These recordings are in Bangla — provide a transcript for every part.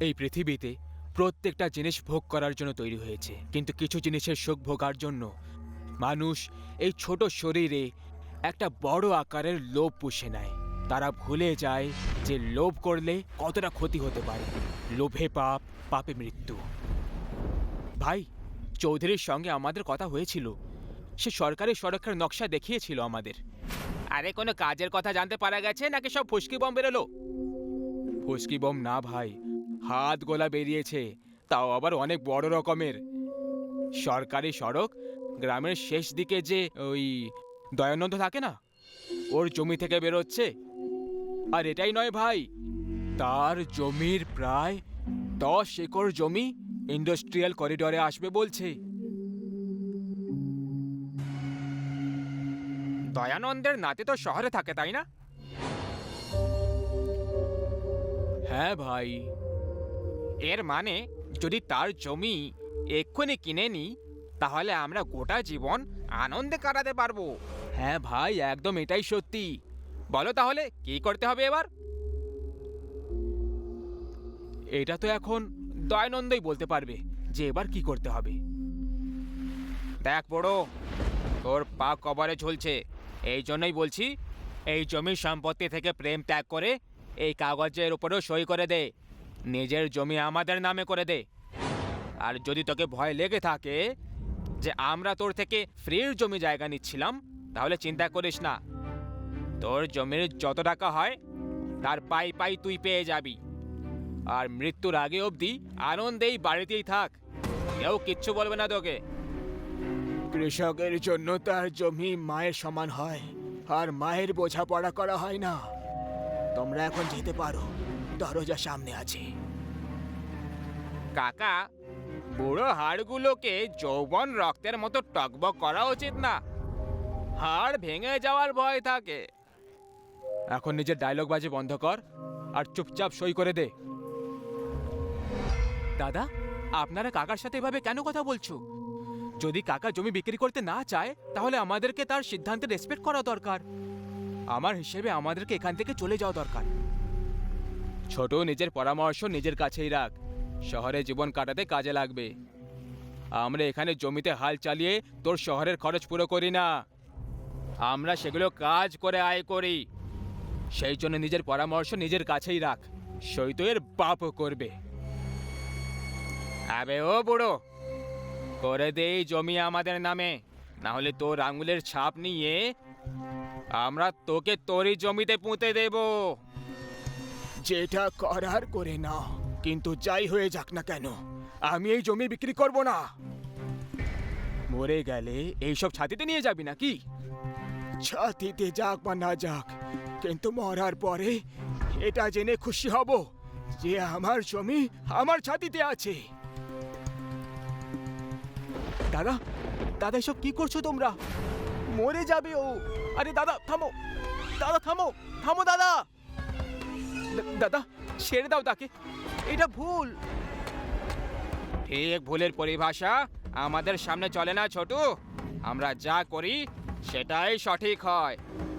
এই পৃথিবীতে প্রত্যেকটা জিনিস ভোগ করার জন্য তৈরি হয়েছে। কিন্তু কিছু জিনিসের সুখ ভোগার জন্য মানুষ এই ছোট শরীরে একটা বড় আকারের লোভ পুষে নেয়। তারা ভুলে যায় যে লোভ করলে কতটা ক্ষতি হতে পারে। লোভে পাপ পাপে মৃত্যু। ভাই চৌধুরীর সঙ্গে আমাদের কথা হয়েছিল। সে সরকারি সড়কের নকশা দেখিয়েছিল আমাদের। আরে কোনো কাজের কথা জানতে পারা গেছে নাকি সব ফুসকি বম বেরোলো? ফুসকি বম না ভাই। হাত গোলা বেরিয়েছে, তাও আবার অনেক বড় রকমের। সরকারি সড়ক গ্রামের শেষ দিকে যে ওই দয়ানন্দ থাকে না, ওর জমি থেকে বেরোচ্ছে। আর এটাই নয় ভাই, তার জমির প্রায় দশ একর জমি ইন্ডাস্ট্রিয়াল করিডরে আসবে বলছে। দয়ানন্দের নাতে তো শহরে থাকে, তাই না? হ্যাঁ ভাই। এর মানে যদি তার জমি এক্ষুনি কিনে নিই তাহলে আমরা গোটা জীবন আনন্দে কাটাতে পারব। হ্যাঁ ভাই, একদম এটাই সত্যি। বলো তাহলে, কি করতে হবে এবার? এটা তো এখন দয়ানন্দই বলতে পারবে যে এবার কি করতে হবে। দেখ বড়, তোর পা কবরে ঝুলছে। এই জন্যই বলছি, এই জমির সম্পত্তি থেকে প্রেম ত্যাগ করে এই কাগজের উপরেও সই করে দে। নিজের জমি আমাদের নামে করে দে। আর যদি তোকে ভয় লেগে থাকে যে আমরা তোর থেকে ফ্রির জমি জায়গা নিচ্ছিলাম, তাহলে চিন্তা করিস না। তোর জমির যত টাকা হয়, তার পাই পাই তুই পেয়ে যাবি। আর মৃত্যুর আগে অবধি আনন্দেই বাড়িতেই থাক। কেউ কিচ্ছু বলবে না তোকে। কৃষকের জন্য তার জমি মায়ের সমান হয়, আর মায়ের বোঝাপড়া করা হয় না। তোমরা এখন যেতে পারো। দরজা সামনে আছে। কাকা, বুড়ো হাড়গুলোকে যৌবন রক্তের মতো টকবক করা উচিত না। হাড় ভেঙে যাওয়ার ভয় থাকে। এখন নিজের ডায়লগ বাজে বন্ধ কর আর চুপচাপ সই করে দে। দাদা, আপনারা কাকার সাথে এভাবে কেন কথা বলছো? যদি কাকা জমি বিক্রি করতে না চায়, তাহলে আমাদেরকে তার সিদ্ধান্তে রেসপেক্ট করা দরকার। আমার হিসেবে আমাদেরকে এখান থেকে চলে যাওয়া দরকার। ছোট নিজের পরামর্শ নিজের কাছেই রাখ। শহরে জীবন কাটাতে কাজে লাগবে। আমরা এখানে জমিতে হাল চালিয়ে তোর শহরের খরচ পুরো করি না। আমরা সেগুলো কাজ করে আয় করি। সেই জন্য নিজের পরামর্শ নিজের কাছেই রাখ। সৈত এর বাপও করবে। আবে ও বুড়ো, করে দে জমি আমাদের নামে। না হলে তোর আঙুলের ছাপ নিয়ে আমরা তোকে তোরই জমিতে পুঁতে দেবো। যেটা করার করে নাও কিন্তু যাই হয়ে যাক না কেন, আমি এই জমি বিক্রি করব না। মরে গেলে এইসব ছাতিতে নিয়ে যাবি নাকি? ছাতিতে যাক বা না যাক, কিন্তু মরার পরে এটা জেনে খুশি হব যে আমার জমি আমার ছাতিতে আছে। দাদা দাদা, এসব কি করছ তোমরা? মরে যাবে ও। আরে দাদা, থামো। দাদা, থামো। থামো, দাদা। দাদা ছেড়ে দাও তাকে। এটা ভুল। ঠিক ভুলের পরিভাষা আমাদের সামনে চলে না ছোট। আমরা যা করি সেটাই সঠিক হয়।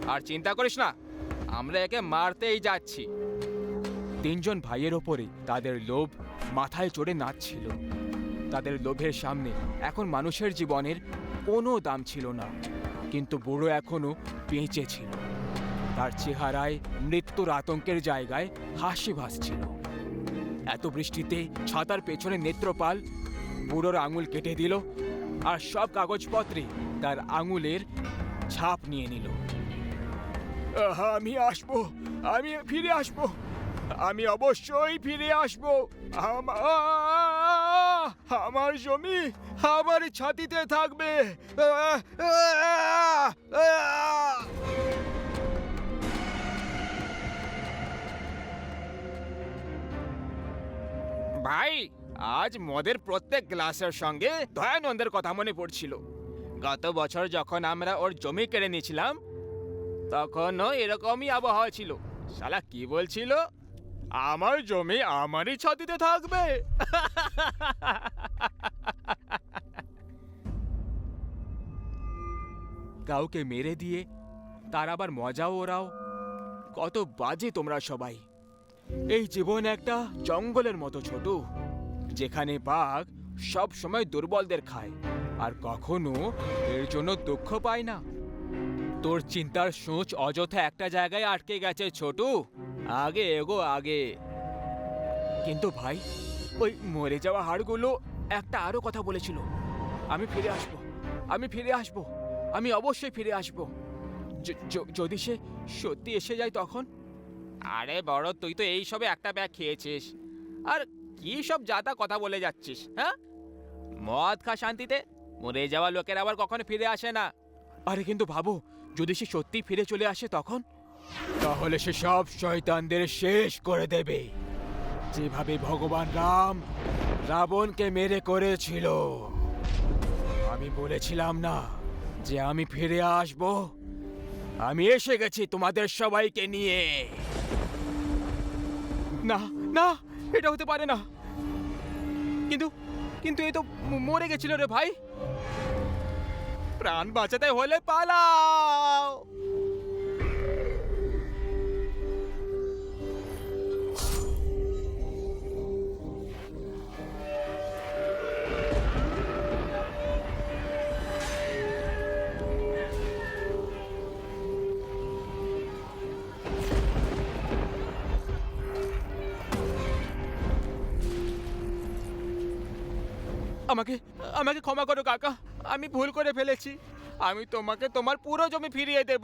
আর চিন্তা করিস না আমরা একে মারতেই যাচ্ছি। তিনজন ভাইয়ের ওপরে তাদের লোভ মাথায় চড়ে নাচছিল। তাদের লোভের সামনে এখন মানুষের জীবনের কোনো দাম ছিল না। কিন্তু বুড়ো এখনও বেঁচে ছিল। তার চেহারায় মৃত্যুর আতঙ্কের জায়গায় হাসি ভাসছিল। এত বৃষ্টিতে ছাতার পেছনে নেত্রপাল বুড়োর আঙুল কেটে দিল আর সব কাগজপত্রে তার আঙুলের ছাপ নিয়ে নিল। আমি আসব, আমি ফিরে আসব, আমি অবশ্যই ফিরে আসব। আমা- আমার জমি আমার ছাতিতে থাকবে। ভাই, আজ মদের প্রত্যেক গ্লাসের সঙ্গে দয়ানন্দের কথা মনে পড়ছিল। গত বছর যখন আমরা ওর জমি কেড়ে নিয়েছিলাম, তখনও এরকমই আবহাওয়া ছিল। শালা, কি বলছিল? আমার জমি আমারই ছাতিতে থাকবে। কাউকে মেরে দিয়ে তার আবার মজাও ওরাও। কত বাজে তোমরা সবাই। এই জীবন একটা জঙ্গলের মতো ছোট, যেখানে বাঘ সব সময় দুর্বলদের খায়, আর কখনো এর জন্য দুঃখ পায় না। তোর চিন্তার সোচ অযথা একটা জায়গায় আটকে গেছে, ছোটু। আগে এগো, আগে। কিন্তু ভাই, ওই মরে যাওয়া হাড়গুলো একটা আরও কথা বলেছিল। আমি ফিরে আসব, আমি ফিরে আসব, আমি অবশ্যই ফিরে আসব। যদি সে সত্যি এসে যায় তখন? আরে বড়, তুই তো এই সবে একটা ব্যাগ খেয়েছিস। আর কি সব যাতা কথা বলে যাচ্ছিস হ্যাঁ? মদ খা শান্তিতে, মরে যাওয়া লোকের আবার কখনো ফিরে আসে না। আরে কিন্তু ভাবো যদি সে সত্যি ফিরে চলে আসে তখন? তাহলে সে সব শয়তানদের শেষ করে দেবে। যেভাবে ভগবান রাম রাবণকে মেরে করেছিল। আমি বলেছিলাম না যে আমি ফিরে আসব। আমি এসে গেছি তোমাদের সবাইকে নিয়ে। না না, এটা হতে পারে না। কিন্তু কিন্তু এ তো মরে গেছিল রে ভাই। প্রাণ বাঁচাতে হলে পালাও। আমাকে আমাকে ক্ষমা করো কাকা, আমি ভুল করে ফেলেছি। আমি তোমাকে তোমার পুরো জমি ফিরিয়ে দেব।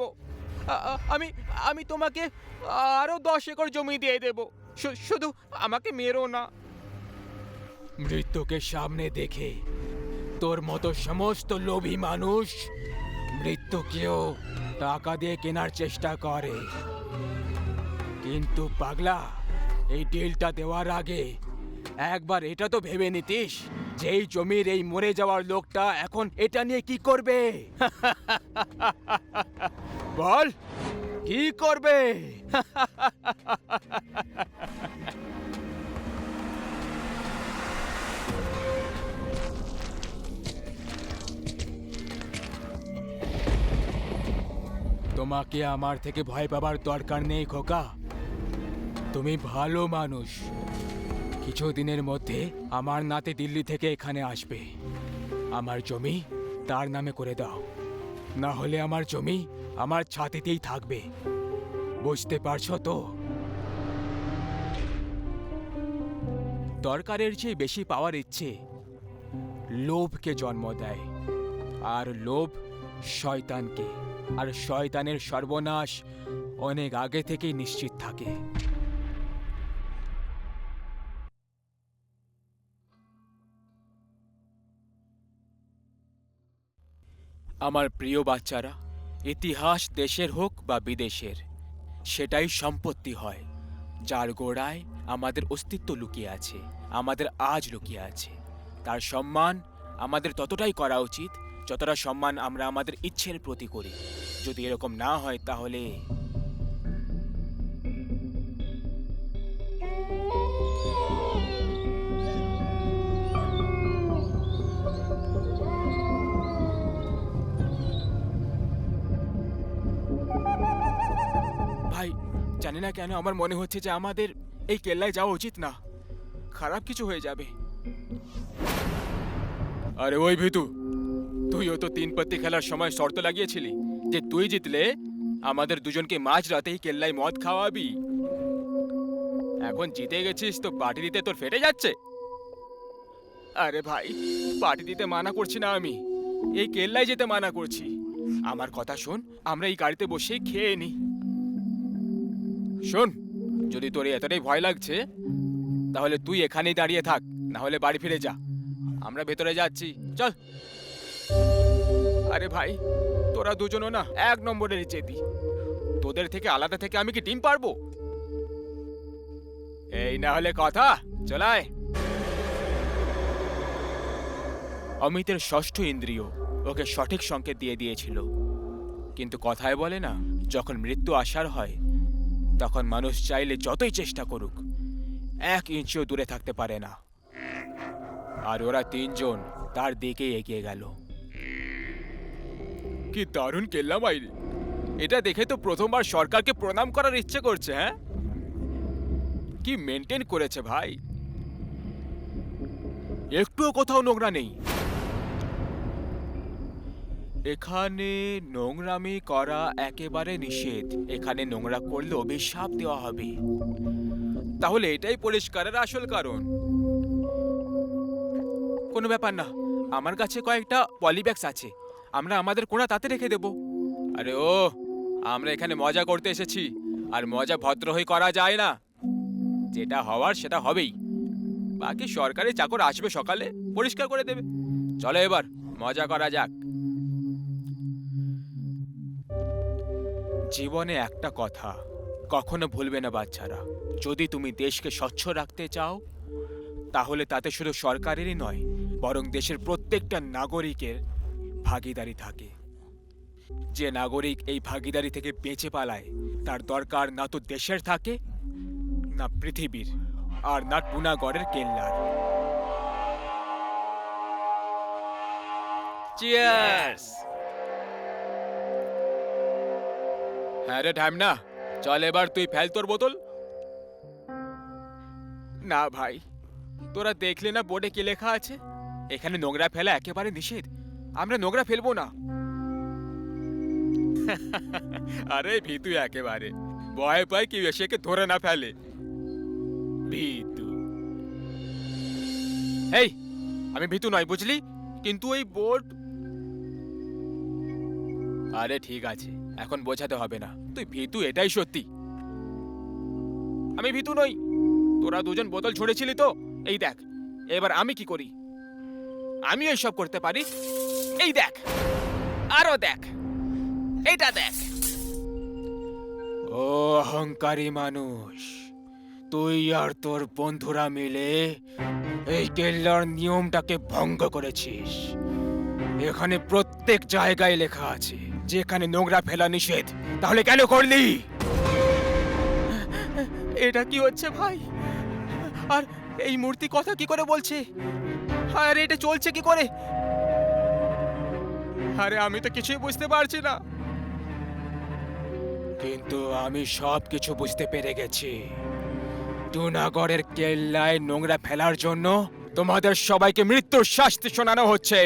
আমি আমি তোমাকে আরও দশ একর জমি দিয়ে দেব। শুধু আমাকে মেরো না। মৃত্যুকে সামনে দেখে তোর মতো সমস্ত লোভী মানুষ মৃত্যুকেও টাকা দিয়ে কেনার চেষ্টা করে। কিন্তু পাগলা, এই ডিলটা দেওয়ার আগে একবার এটা তো ভেবে নিতিস? যে এই জমির এই মরে যাওয়ার লোকটা এখন এটা নিয়ে কি করবে? বল, কি করবে? তোমাকে আমার থেকে ভয় পাবার দরকার নেই খোকা। তুমি ভালো মানুষ। কিছুদিনের মধ্যে আমার নাতে দিল্লি থেকে এখানে আসবে। আমার জমি তার নামে করে দাও। না হলে আমার জমি আমার ছাতিতেই থাকবে। বুঝতে পারছ তো? দরকারের চেয়ে বেশি পাওয়ার ইচ্ছে লোভকে জন্ম দেয়। আর লোভ শয়তানকে। আর শয়তানের সর্বনাশ অনেক আগে থেকেই নিশ্চিত থাকে। আমার প্রিয় বাচ্চারা, ইতিহাস দেশের হোক বা বিদেশের, সেটাই সম্পত্তি হয়, যার গোড়ায় আমাদের অস্তিত্ব লুকিয়ে আছে, আমাদের আজ লুকিয়ে আছে। তার সম্মান আমাদের ততটাই করা উচিত, যতটা সম্মান আমরা আমাদের ইচ্ছের প্রতি করি। যদি এরকম না হয় তাহলে জানি না কেন আমার মনে হচ্ছে যে আমাদের এই কেল্লায় যাওয়া উচিত না। খারাপ কিছু হয়ে যাবে। আরে ওই ভিতু, তুইও তো তিন পত্তি খেলার সময় শর্ত লাগিয়েছিলি যে তুই জিতলে আমাদের দুজনকে মাঝ রাতেই কেল্লায় মদ খাওয়াবি। এখন জিতে গেছিস তো পার্টি দিতে তোর ফেটে যাচ্ছে। আরে ভাই পার্টি দিতে মানা করছি না আমি। এই কেল্লায় যেতে মানা করছি। আমার কথা শোন, আমরা এই গাড়িতে বসেই খেয়ে নিই শোন, যদি তোর এতটাই ভয় লাগছে, তাহলে তুই এখানেই দাঁড়িয়ে থাক, না হলে বাড়ি ফিরে যা। আমরা ভেতরে যাচ্ছি। চল। আরে ভাই, তোরা দুজনও না এক নম্বরের চেতি তোদের থেকে আলাদা থেকে আমি কি টিম পারব? এই না হলে কথা চলায় অমিতের ষষ্ঠ ইন্দ্রিয় ওকে সঠিক সংকেত দিয়ে দিয়েছিল। কিন্তু কথায় বলে না, যখন মৃত্যু আসার হয় তখন মানুষ চাইলে যতই চেষ্টা করুক, এক ইঞ্চিও দূরে থাকতে পারে না। আর ওরা তিনজন তার দিকে এগিয়ে গেল। কি দারুণ কেল্লা বাইরে এটা দেখে তো প্রথমবার সরকারকে প্রণাম করার ইচ্ছে করছে হ্যাঁ? কি মেনটেন করেছে ভাই। একটুও কোথাও নোংরা নেই। এখানে নোংরামি করা একেবারে নিষেধ। এখানে নোংরা করলে অভিশাপ দেওয়া হবে। তাহলে এটাই পরিষ্কারের আসল কারণ। কোনো ব্যাপার না। আমার কাছে কয়েকটা পলিব্যাগস আছে। আমরা আমাদের কোণা তাতে রেখে দেব। আরে ও, আমরা এখানে মজা করতে এসেছি। আর মজা ভদ্র হয়ে করা যায় না। যেটা হওয়ার সেটা হবেই। বাকি সরকারি চাকর আসবে সকালে, পরিষ্কার করে দেবে। চলো এবার, মজা করা যাক। জীবনে একটা কথা, কখনো ভুলবে না বাচ্চারা। যদি তুমি দেশকে স্বচ্ছ রাখতে চাও, তাহলে তাতে শুধু সরকারেরই নয়, বরং দেশের প্রত্যেকটা নাগরিকের ভাগিদারি থাকে। যে নাগরিক এই ভাগিদারি থেকে বেঁচে পালায়, তার দরকার না তো দেশের থাকে, না পৃথিবীর, আর না টুনাগড়ের কেল্লার। চিয়ার্স হ্যাঁ রে না চল এবার তুই ফেল তোর বোতল। না ভাই, তোরা দেখলে না বোর্ডে কি লেখা আছে? এখানে নোংরা ফেলা একেবারে নিষেধ, আমরা নোংরা ফেলব না। আরে ভিতু একেবারে, ভয় পায় কি এসেকে ধরে না ফেলে। ভিতু। এই, আমি ভিতু নয়, বুঝলি? কিন্তু ওই বোর্ড আরে ঠিক আছে। এখন বোঝাতে হবে না। তুই ভিতু, এটাই সত্যি। আমি ভিতু নই। তোরা দুজন বোতল ছড়েছিলি তো? এই দেখ, এবার আমি কি করি? আমি এইসব করতে পারি? এই দেখ, আরও দেখ, এইটা দেখ। ও অহংকারী মানুষ, তুই আর তোর বন্ধুরা মিলে এই কেল্লার নিয়মটাকে ভঙ্গ করেছিস। এখানে প্রত্যেক জায়গায় লেখা আছে। যেখানে নোংরা ফেলা নিষেধ তাহলে কেন করলি? এটা কি হচ্ছে ভাই? আর এই মূর্তি কথা কি করে বলছে? আরে এটা চলছে কি করে? আরে আমি তো কিছুই বুঝতে পারছি না। কিন্তু আমি সব কিছু বুঝতে পেরে গেছি। টুনাগড়ের কেল্লায় নোংরা ফেলার জন্য তোমাদের সবাইকে মৃত্যুর শাস্তি শোনানো হচ্ছে।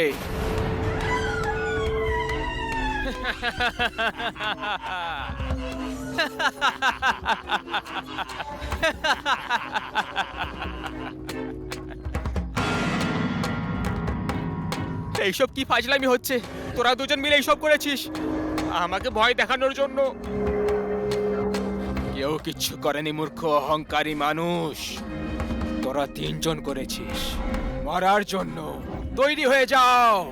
এইসব কি ফাজলামি হচ্ছে? তোরা দুজন মিলে এইসব করেছিস? আমাকে ভয় দেখানোর জন্য। কেউ কিচ্ছু করেনি, মূর্খ, অহংকারী মানুষ। তোরা তিনজন করেছিস। মরার জন্য। তৈরি হয়ে যাও।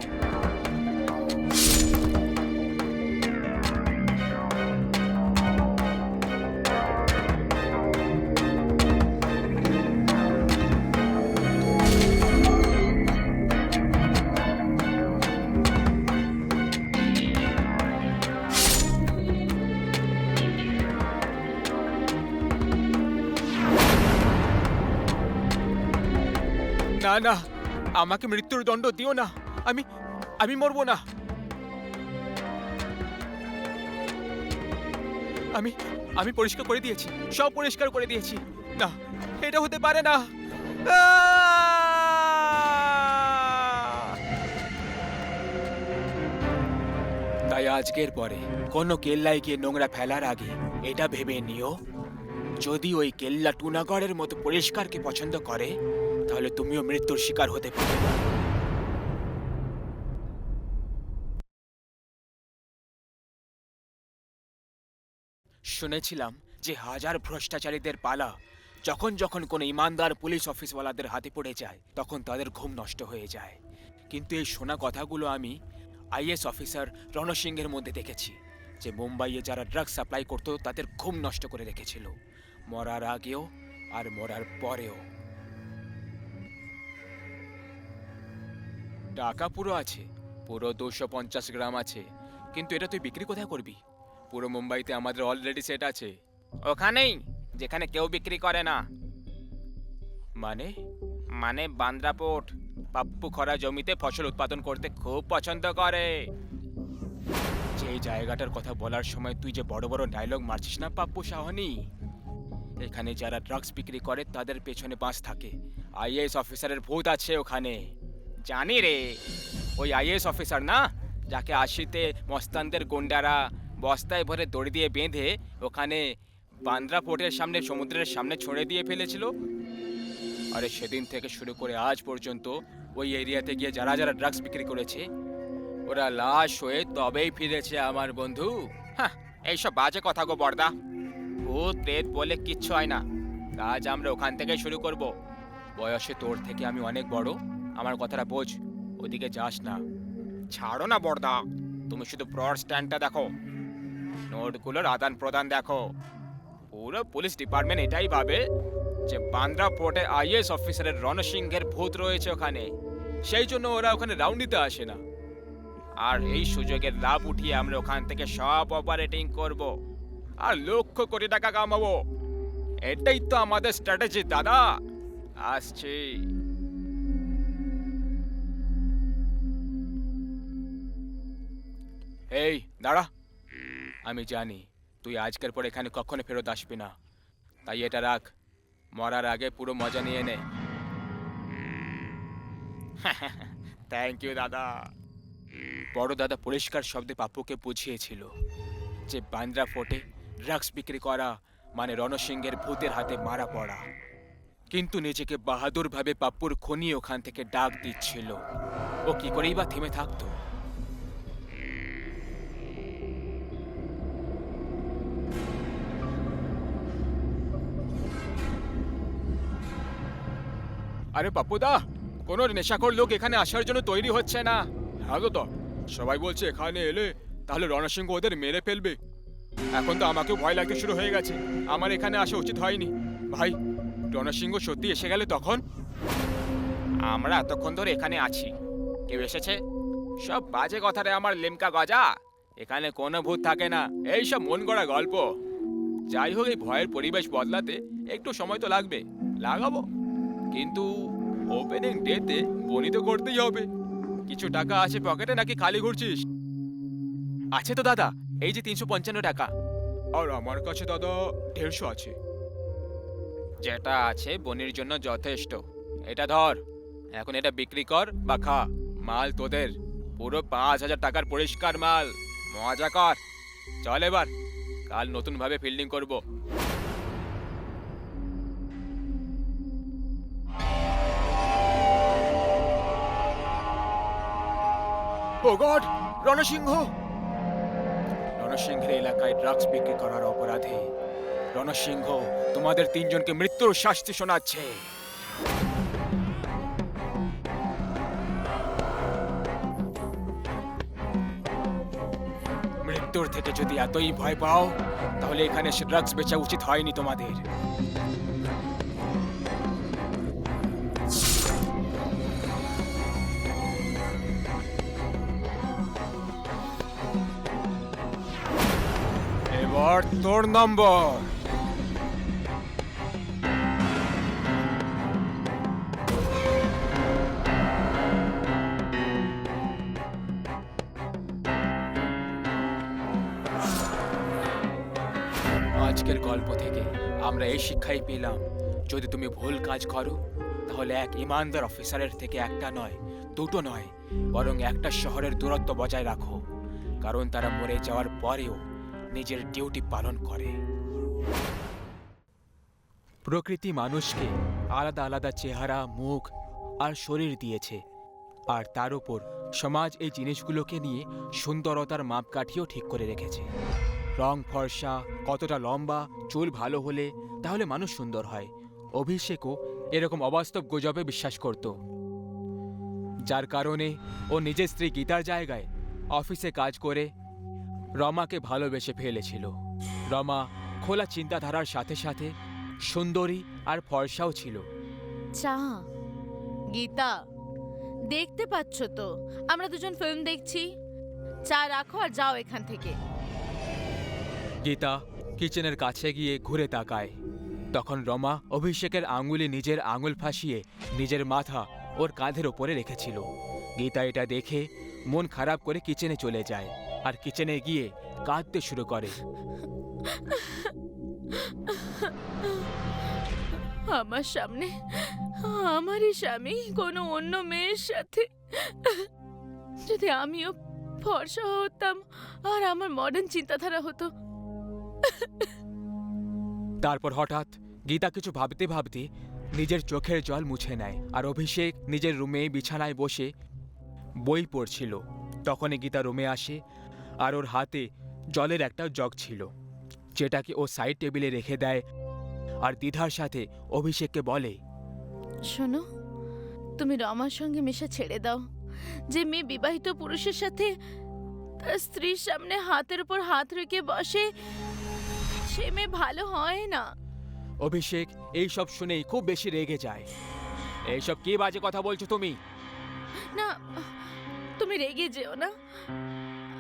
না আমাকে মৃত্যুর দণ্ড দিও না। আমি আমি মরবো না। আমি আমি পরিষ্কার করে দিয়েছি, সব পরিষ্কার করে দিয়েছি। না, এটা হতে পারে না। তাই আজকের পরে কোনো কেল্লায় গিয়ে নোংরা ফেলার আগে এটা ভেবে নিও। যদি ওই কেল্লা টুনাগড়ের মতো পরিষ্কারকে পছন্দ করে তাহলে তুমিও মৃত্যুর শিকার হতে পারো। শুনেছিলাম যে হাজার ভ্রষ্টাচারীদের পালা, যখন যখন কোনো ইমানদার পুলিশ অফিসওয়ালাদের হাতে পড়ে যায়, তখন তাদের ঘুম নষ্ট হয়ে যায়। কিন্তু এই শোনা কথাগুলো আমি আইএস অফিসার রণসিংহের মধ্যে দেখেছি, যে মুম্বাইয়ে যারা ড্রাগ সাপ্লাই করতো, তাদের ঘুম নষ্ট করে রেখেছিল। মরার আগেও আর মরার পরেও। টাকা পুরো আছে। পুরো দুশো পঞ্চাশ গ্রাম আছে। কিন্তু এটা তুই বিক্রি কোথায় করবি? পুরো মুম্বাইতে আমাদের অলরেডি সেট আছে। ওখানেই, যেখানে কেউ বিক্রি করে না। মানে? মানে বান্দ্রা পোর্ট পাপ্পু খরা জমিতে ফসল উৎপাদন করতে খুব পছন্দ করে। যে জায়গাটার কথা বলার সময় তুই যে বড় বড় ডায়লগ মারছিস না, পাপ্পু সাহনি? এখানে যারা ড্রাগস বিক্রি করে, তাদের পেছনে বাঁশ থাকে। আইএএস অফিসারের ভূত আছে ওখানে। জানি রে। ওই আইএস অফিসার না, যাকে আশিতে মস্তানদের গুন্ডারা বস্তায় ভরে দড়ি দিয়ে বেঁধে ওখানে বান্দ্রা পোর্টের সামনে, সমুদ্রের সামনে ছড়ে দিয়ে ফেলেছিল। আরে সেদিন থেকে শুরু করে আজ পর্যন্ত ওই এরিয়াতে গিয়ে যারা যারা ড্রাগস বিক্রি করেছে, ওরা লাশ হয়ে তবেই ফিরেছে আমার বন্ধু। হ্যাঁ এইসব বাজে কথা গো বর্দা। ভূত প্রেত বলে কিচ্ছু হয় না। কাজ আমরা ওখান থেকে শুরু করব। বয়সে তোর থেকে আমি অনেক বড়। আমার কথাটা বোঝ, ওদিকে যাস না। ছাড়ো না বর্দা তুমি শুধু ব্রড স্ট্যান্ডটা দেখো। নোটগুলোর আদান প্রদান দেখো। পুরো পুলিশ ডিপার্টমেন্ট এটাই ভাবে যে বান্দ্রা পোর্টে আইএস অফিসারের রণসিংহের ভূত রয়েছে ওখানে। সেই জন্য ওরা ওখানে রাউন্ড দিতে আসে না। আর এই সুযোগের লাভ উঠিয়ে আমরা ওখান থেকে সব অপারেটিং করব। আর লক্ষ কোটি টাকা কামাবো। এটাই তো আমাদের স্ট্র্যাটেজি দাদা। আসছি। এই, দাঁড়া। আমি জানি, তুই আজকের পর এখানে কখনো ফেরত আসবি না। তাই এটা রাখ। মরার আগে পুরো মজা নিয়ে নে। থ্যাংক ইউ দাদা। বড় দাদা পরিষ্কার শব্দে পাপ্পুকে বুঝিয়েছিল যে বান্দ্রা ফোর্টে ড্রাগস বিক্রি করা মানে রণসিংহের ভূতের হাতে মারা পড়া। কিন্তু নিজেকে বাহাদুর ভাবে পাপ্পুর খনি ওখান থেকে ডাক দিচ্ছিল। ও কি করেই বা থেমে থাকতো? আরে পাপ্পুদা, কোনো নেশাখোর লোক এখানে আসার জন্য তৈরি হচ্ছে না। হ্যাঁ তো সবাই বলছে এখানে এলে তাহলে রণসিংহ ওদের মেরে ফেলবে। এখন তো আমাকেও ভয় লাগতে শুরু হয়ে গেছে। আমার এখানে আসা উচিত হয়নি। ভাই রণসিংহ সত্যি এসে গেলে তখন? আমরা এতক্ষণ ধরে এখানে আছি। কেউ এসেছে? সব বাজে কথারে আমার লেমকা গজা। এখানে কোনো ভূত থাকে না। এই সব মন গড়া গল্প। যাই হোক, এই ভয়ের পরিবেশ বদলাতে একটু সময় তো লাগবে। লাগাবো। কিন্তু ওপেনিং ডেতে বনি তো করতেই হবে। কিছু টাকা আছে পকেটে নাকি খালি ঘুরছিস? আছে তো দাদা এই যে তিনশো পঞ্চান্ন টাকা। আর আমার কাছে দাদা দেড়শো আছে। যেটা আছে বনির জন্য যথেষ্ট। এটা ধর এখন এটা বিক্রি কর বা খা মাল তোদের। পুরো পাঁচ হাজার টাকার পরিষ্কার মাল। মজা কর। চল এবার কাল নতুনভাবে ফিল্ডিং করব। ও গড, রণসিংহ। রণসিংহের এলাকায় ড্রাগস বিক্রি করার অপরাধে রণসিংহ তোমাদের তিনজনকে মৃত্যুর শাস্তি শোনাচ্ছে। মৃত্যুর থেকে যদি এতই ভয় পাও, তাহলে এখানে এসে ড্রাগস বেচা উচিত হয়নি তোমাদের। এবার তোর নম্বর। আজকের গল্প থেকে আমরা এই শিক্ষাই পেলাম, যদি তুমি ভুল কাজ করো, তাহলে এক ইমানদার অফিসারের থেকে একটা নয়, দুটো নয়, বরং একটা শহরের দূরত্ব বজায় রাখো, কারণ তারা মরে যাওয়ার পরেও নিজের ডিউটি পালন করে। প্রকৃতি মানুষকে আলাদা আলাদা চেহারা, মুখ আর শরীর দিয়েছে। আর তার উপর সমাজ এই জিনিসগুলোকে নিয়ে সুন্দরতার মাপকাঠিও ঠিক করে রেখেছে। রং ফর্সা, কতটা লম্বা, চুল ভালো হলে তাহলে মানুষ সুন্দর হয়। অভিষেকও এরকম অবাস্তব গুজবে বিশ্বাস করত। যার কারণে ও নিজের স্ত্রী গীতার জায়গায় অফিসে কাজ করে রমাকে ভালোবেসে ফেলেছিল। রমা খোলা চিন্তাধারার সাথে সাথে সুন্দরী আর ফর্সাও ছিল। চা গীতা দেখতে পাচ্ছ তো আমরা দুজন ফিল্ম দেখছি। চা রাখো আর যাও এখান থেকে। গীতা কিচেনের কাছে গিয়ে ঘুরে তাকায়। তখন রমা অভিষেকের আঙুলে নিজের আঙুল ফাঁসিয়ে নিজের মাথা ওর কাঁধের ওপরে রেখেছিল। গীতা এটা দেখে মন খারাপ করে কিচেনে চলে যায়। আর কিচেনে গিয়ে কাঁদতে শুরু করে। আমার সামনে আমারই স্বামী কোনো অন্য মেয়ের সাথে। যদি আমিও ফর্সা হতাম আর আমার মডার্ন চিন্তাধারা হতো। তারপর হঠাৎ গীতা কিছু ভাবতে ভাবতে নিজের চোখের জল মুছে নেয় আর অভিষেক নিজের রুমে বিছানায় বসে বই পড়ছিল। তখনই গীতা রুমে আসে আর ওর হাতে জলের একটা জগ ছিল যেটাকে ও সাইড টেবিলে রেখে দেয় আর দ্বিধার সাথে অভিষেককে বলে শোনো তুমি রমার সঙ্গে মেশা ছেড়ে দাও। যে মেয়ে বিবাহিত পুরুষের সাথে তার স্ত্রীর সামনে হাতের উপর হাত রেখে বসে সে মেয়ে ভালো হয় না। অভিষেক এই সব শুনেই খুব বেশি রেগে যায়। এইসব কি বাজে কথা বলছো তুমি? না তুমি রেগে যেও না।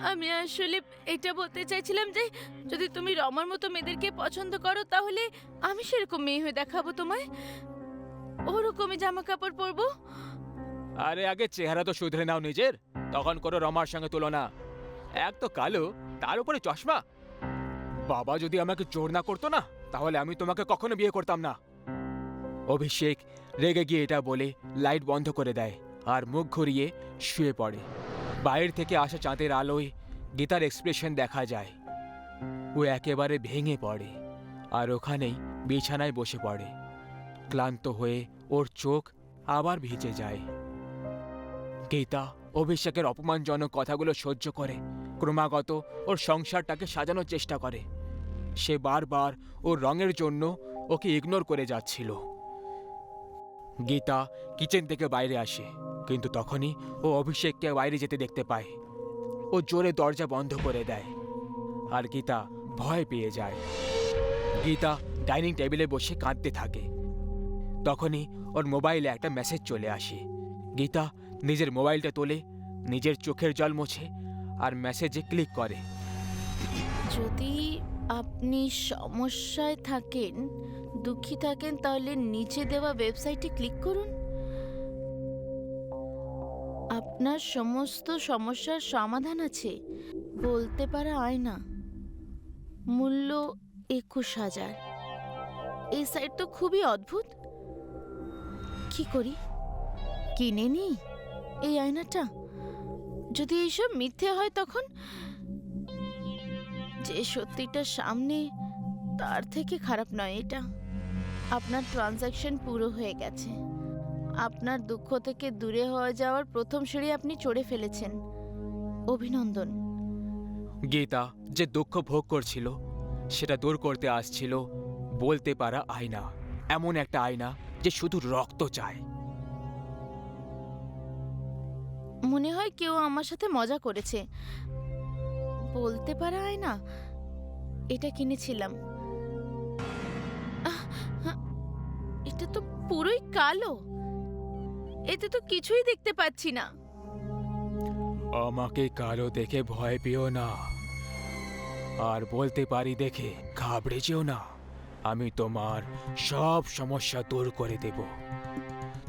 আমি আসলে এটা বলতে চাইছিলাম যে, যদি তুমি রমার মতো মেয়েদেরকে পছন্দ করো, তাহলে আমি সেরকম মেয়ে হয়ে দেখাবো তোমায়। ওরকমই জামা কাপড় পরবো। আরে, আগে চেহারা তো শুধরে নাও নিজের। তখন করো রমার সঙ্গে তুলনা। এক তো কালো, তার উপরে চশমা। বাবা যদি আমাকে জোর না করতো না, তাহলে আমি তোমাকে কখনো বিয়ে করতাম না। অভিষেক রেগে গিয়ে এটা বলে, লাইট বন্ধ করে দেয়, আর মুখ ঘুরিয়ে শুয়ে পড়ে। বাইরে থেকে আসা চাঁদের আলোয় গীতার এক্সপ্রেশন দেখা যায়। ও একেবারে ভেঙে পড়ে আর ওখানেই বিছানায় বসে পড়ে। ক্লান্ত হয়ে ওর চোখ আবার ভিজে যায়। গীতা অভিষেকের অপমানজনক কথাগুলো সহ্য করে। ক্রমাগত ওর সংসারটাকে সাজানোর চেষ্টা করে। সে বারবার ওর রঙের জন্য ওকে ইগনোর করে যাচ্ছিল। গীতা কিচেন থেকে বাইরে আসে। কিন্তু তখনই ও অভিষেককে বাইরে যেতে দেখতে পায়। ও জোরে দরজা বন্ধ করে দেয় আর গীতা ভয় পেয়ে যায়। গীতা ডাইনিং টেবিলে বসে কাঁদতে থাকে। তখনই ওর মোবাইলে একটা মেসেজ চলে আসে। গীতা নিজের মোবাইলটা তোলে, নিজের চোখের জল মোছে আর মেসেজে ক্লিক করে। যদি আপনি সমস্যায় থাকেন, দুঃখী থাকেন, তাহলে নিচে দেওয়া ওয়েবসাইটে ক্লিক করুন। আপনার সমস্ত সমস্যার সমাধান আছে। বলতে পারা আয়না মূল্য একুশ হাজার। এই সাইট তো খুবই অদ্ভুত। কি করি? কিনে নি এই আয়নাটা? যদি এইসব মিথ্যে হয় তখন? যে সত্যিটা সামনে, তার থেকে খারাপ নয় এটা। আপনার ট্রানজ্যাকশন পুরো হয়ে গেছে। আপনার দুঃখ থেকে দূরে হয়ে যাওয়ার প্রথম সিঁড়ি আপনি চড়ে ফেলেছেন। অভিনন্দন। গীতা যে দুঃখ ভোগ করছিল সেটা দূর করতে আসছিল বলতে পারা আয়না। এমন একটা আয়না যে শুধু রক্ত চায়। মনে হয় কেউ আমার সাথে মজা করেছে। বলতে পারা হয় না এটা কিনেছিলাম। হা, এটা তো পুরোই কালো। এতে তো কিছুই দেখতে পাচ্ছি না। আমাকে কালো দেখে ভয় পেও না। আর বলতে পারি দেখে ঘাবড়ে যেও না। আমি তোমার সব সমস্যা দূর করে দেব।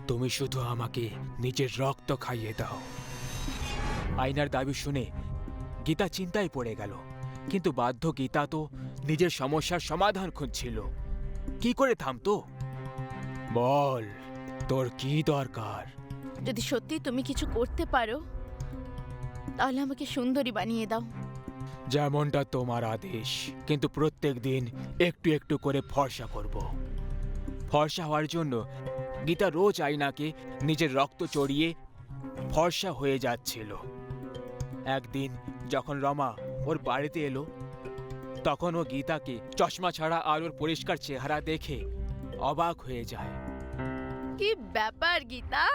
তুমি শুধু আমাকে নিজের রক্ত খাইয়ে দাও। আয়নার দাবি শুনে গীতা চিন্তায় পড়ে গেল। কিন্তু বাধ্য গীতা তো নিজের সমস্যার সমাধান খুঁজছিল। কি করে থামতো? বল। তোর কি দরকার? যদি সত্যি তুমি কিছু করতে পারো তাহলে আমাকে সুন্দরী বানিয়ে দাও। যেমনটা তোমার আদেশ কিন্তু প্রত্যেক দিন একটু একটু করে ফর্সা করব। ফর্সা হওয়ার জন্য গীতা রোজ আয়নাকে নিজের রক্ত চড়িয়ে ফর্সা হয়ে যাচ্ছিল। একদিন যখন রমা ওর বাড়িতে এলো তখন ও গীতাকে চশমা ছাড়া আর ওর পরিষ্কার চেহারা দেখে অবাক হয়ে যায়। কি ব্যাপার, গীতা?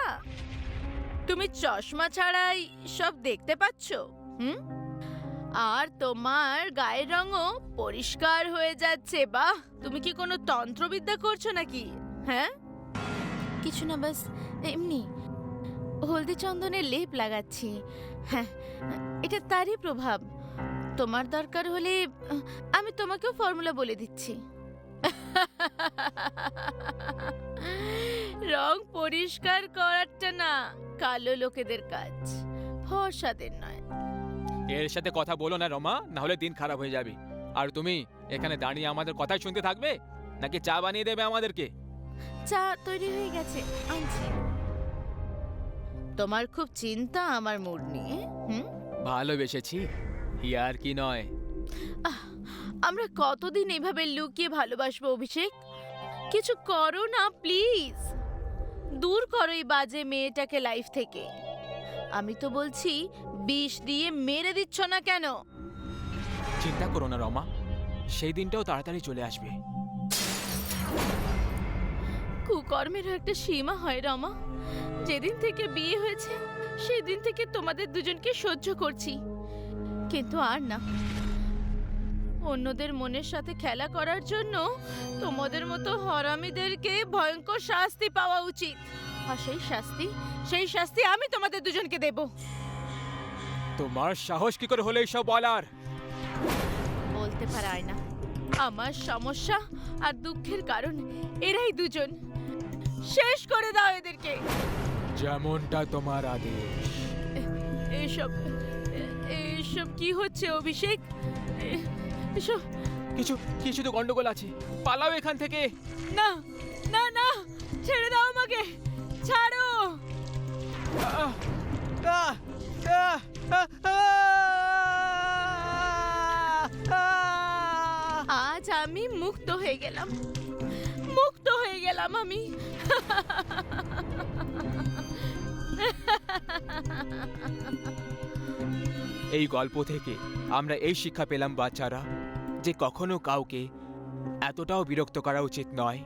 তুমি চশমা ছাড়াই সব দেখতে পাচ্ছ? হুম? আর তোমার গায়ের রঙও পরিষ্কার হয়ে যাচ্ছে, বাহ! তুমি কি কোনো তন্ত্রবিদ্যা করছ নাকি? হ্যাঁ? কিছু না, বাস, এমনি। হলদি চন্দনের লেপ লাগাচ্ছি। হ্যাঁ এটা তারই প্রভাব। তোমার দরকার হলে, আমি তোমাকেও ফর্মুলা বলে দিচ্ছি। রং পরিষ্কার করারটা না কালো লোকেদের কাজ ফর্সাদের নয়। এর সাথে কথা বলো না রমা না হলে দিন খারাপ হয়ে যাবে। আর তুমি এখানে দাঁড়িয়ে আমাদের কথাই শুনতে থাকবে? নাকি চা বানিয়ে দেবে আমাদেরকে? চা তৈরি হয়ে গেছে আনছি। তোমার খুব চিন্তা আমার মুড নিয়ে হুম? ভালোবেসেছি ইয়ার কি নয়। আমরা কতদিন এভাবে লুকিয়ে ভালোবাসবো অভিষেক? কিছু করো না প্লিজ। দূর করো এই বাজে মেয়েটাকে লাইফ থেকে। আমি তো বলছি বিষ দিয়ে মেরে দিচ্ছ না কেন? চিন্তা করো না রমা। সেই দিনটাও তাড়াতাড়ি চলে আসবে। কুকর্মেরও একটা সীমা হয় রমা। যেদিন থেকে বিয়ে হয়েছে সেদিন থেকে তোমাদের দুজনকে সহ্য করছি। কিন্তু আর না। অন্যদের মনের সাথে খেলা করার জন্য তোমাদের মতো হরামিদেরকে ভয়ঙ্কর শাস্তি পাওয়া উচিত। আর সেই শাস্তি সেই শাস্তি আমি তোমাদের দুজনকে দেব। তোমার সাহস কি করে হলো এইসব বলার? বলতে পারায় না আমার সমস্যা আর দুঃখের কারণ এরাই দুজন। শেষ করে দাও এদেরকে। যেমনটা তোমার আদেশ। এইসব এ- এইসব কি হচ্ছে অভিষেক? এ- এসব কিছু কিছু তো গন্ডগোল আছে। পালাও এখান থেকে। না না না ছেড়ে দাও আমাকে। ছাড়ো! আজ আমি মুক্ত হয়ে গেলাম। মুক্ত হয়ে গেলাম আমি। এই গল্প থেকে আমরা এই শিক্ষা পেলাম বাচ্চারা। যে কখনো কাউকে এতটাও বিরক্ত করা উচিত নয়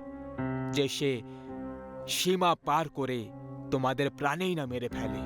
যে সে সীমা পার করে তোমাদের প্রাণেই না মেরে ফেলে।